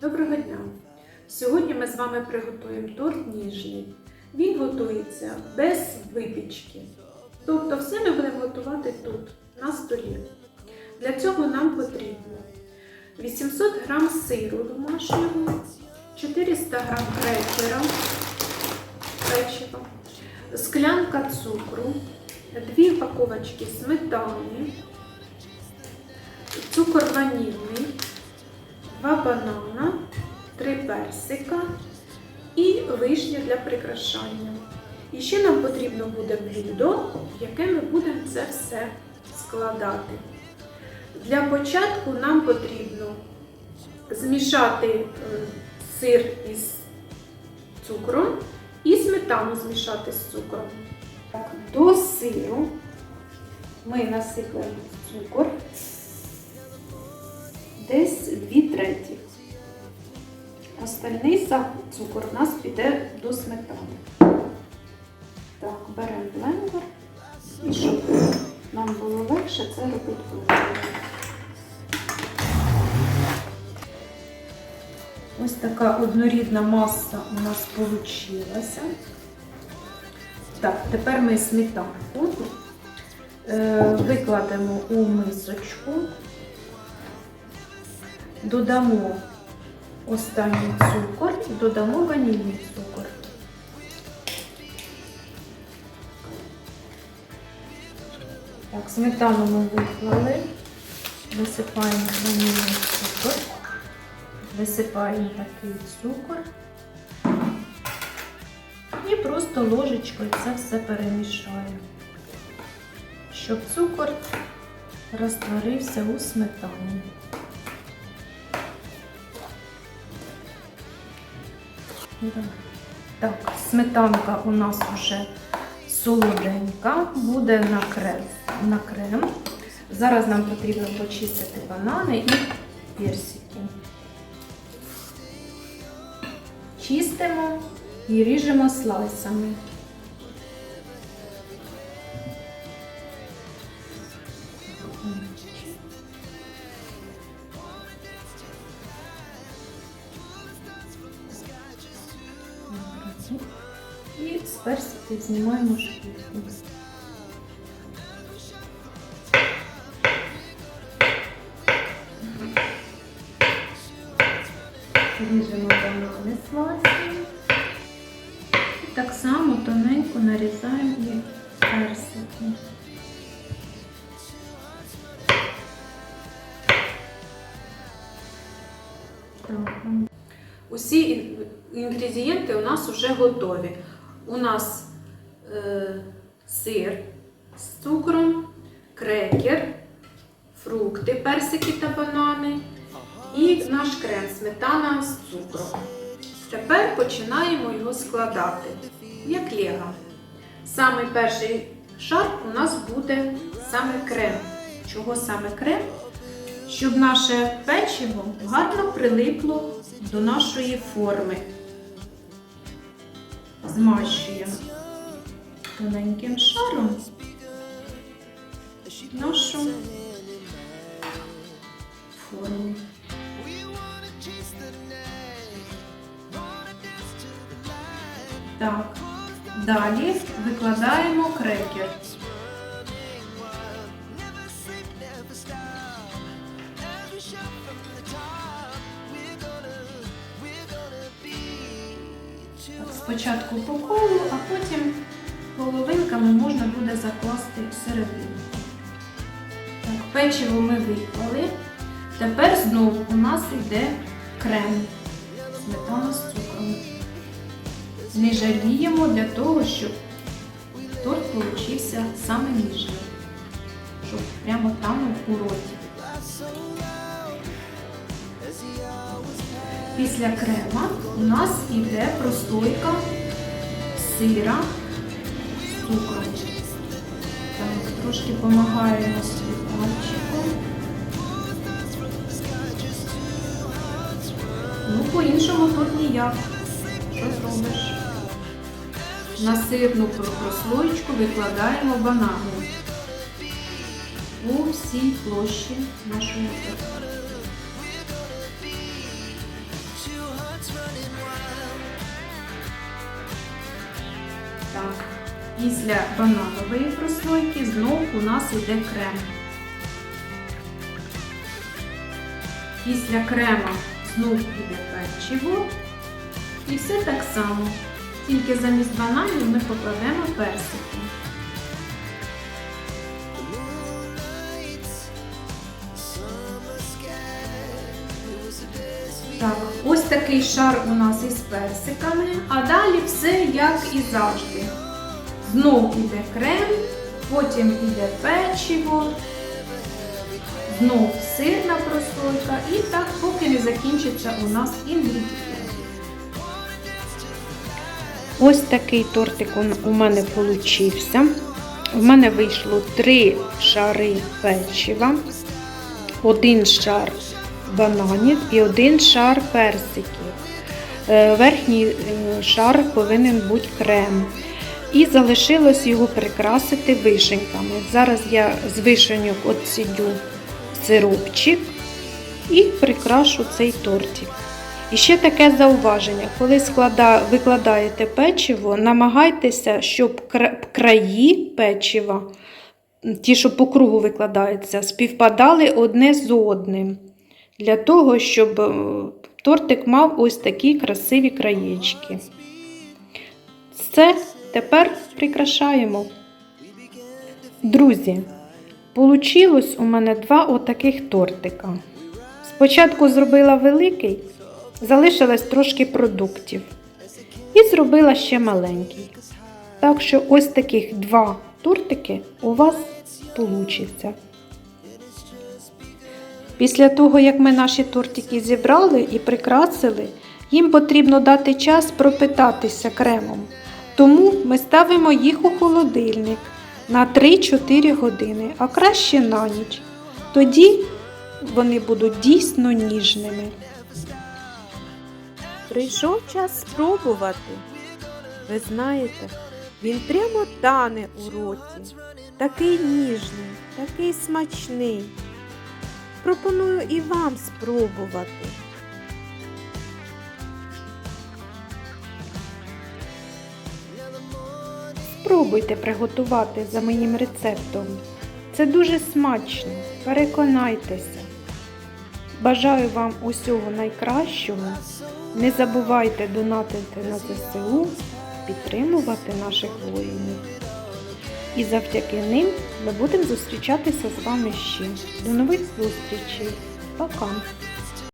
Доброго дня! Сьогодні ми з вами приготуємо торт ніжний. Він готується без випічки. Тобто все ми будемо готувати тут, на столі. Для цього нам потрібно 800 г сиру домашнього, 400 г крекера, печива, склянка цукру, 2 упаковочки сметани, цукор ванільний, 2 банана, 3 персика і вишня для прикрашання. І ще нам потрібно буде блюдо, в яке ми будемо це все складати. Для початку нам потрібно змішати е, сир із цукром і сметану змішати з цукром. До сиру ми насипаємо цукор десь 2 треті. Остальний цукор у нас піде до сметани. Так, беремо блендер і щоб нам було легше це робити блендером. Ось така однорідна маса у нас вийшла. Так, тепер ми сметанку е, викладемо у мисочку, додамо останній цукор додамо ванільний цукор. Так, сметану ми виклали, висипаємо ванільний цукор, висипаємо такий цукор і просто ложечкою це все перемішаємо, щоб цукор розтворився у сметані. Так, сметанка у нас вже солоденька, буде на крем. на крем. Зараз нам потрібно почистити банани і персики. Чистимо і ріжемо слайсами. І з персиків знімаємо шкірку. Ріжемо банани слайсами. Так само тоненько нарізаємо і персики. Усі інгредієнти у нас вже готові. У нас е, сир з цукром, крекер, фрукти, персики та банани і наш крем сметана з цукром. Тепер починаємо його складати, як лего. Самий перший шар у нас буде саме крем. Чого саме крем? Щоб наше печиво гарно прилипло до нашої форми. Змащуємо тоненьким шаром нашу форму. Так, далі викладаємо крекер. Спочатку по колу, а потім половинками можна буде закласти всередину. Так, печиво ми виклали. Тепер знову у нас йде крем, сметана з цукром. Не жаліємо для того, щоб торт получився саме ніжний, щоб прямо танув у роті. Після крема у нас йде прослойка сира з цукром. Так, трошки допомагаємо собі пальчиком. Ну, по-іншому тут ніяк. Зробиш? На сирну прослоєчку викладаємо банани. по всій площі нашої торти. Так, після бананової прослойки знов у нас йде крем. Після крема знов піде печиво. І все так само. Тільки замість бананів ми покладемо персики. Так, ось такий шар у нас із персиками, а далі все як і завжди. Знов іде крем, потім іде печиво, знов сирна прослойка і так поки не закінчиться у нас інгредієнти. Ось такий тортик у- мене получився. У мене вийшло три шари печива, один шар бананів і один шар персиків. Е, Верхній е, шар повинен бути крем. І залишилось його прикрасити вишеньками. Зараз я з вишеньок отсідю сиропчик і прикрашу цей тортик. І ще таке зауваження: коли склада, викладаєте печиво, намагайтеся, щоб краї печива, ті, що по кругу викладаються, співпадали одне з одним. Для того, щоб е, тортик мав ось такі красиві краєчки. Це тепер прикрашаємо. Друзі, получилось у мене два отаких тортика. Спочатку зробила великий, залишилось трошки продуктів. І зробила ще маленький. Так що ось таких два тортики у вас получиться. Після того, як ми наші тортики зібрали і прикрасили, їм потрібно дати час пропитатися кремом. Тому ми ставимо їх у холодильник на 3-4 години, а краще на ніч. Тоді вони будуть дійсно ніжними. Прийшов час спробувати. Ви знаєте, він прямо тане у роті. Такий ніжний, такий смачний. Пропоную і вам спробувати. Спробуйте приготувати за моїм рецептом. Це дуже смачно, переконайтеся. Бажаю вам усього найкращого. Не забувайте донатити на ЗСУ, підтримувати наших воїнів. І завдяки ним ми будемо зустрічатися з вами ще. До нових зустрічей. Пока!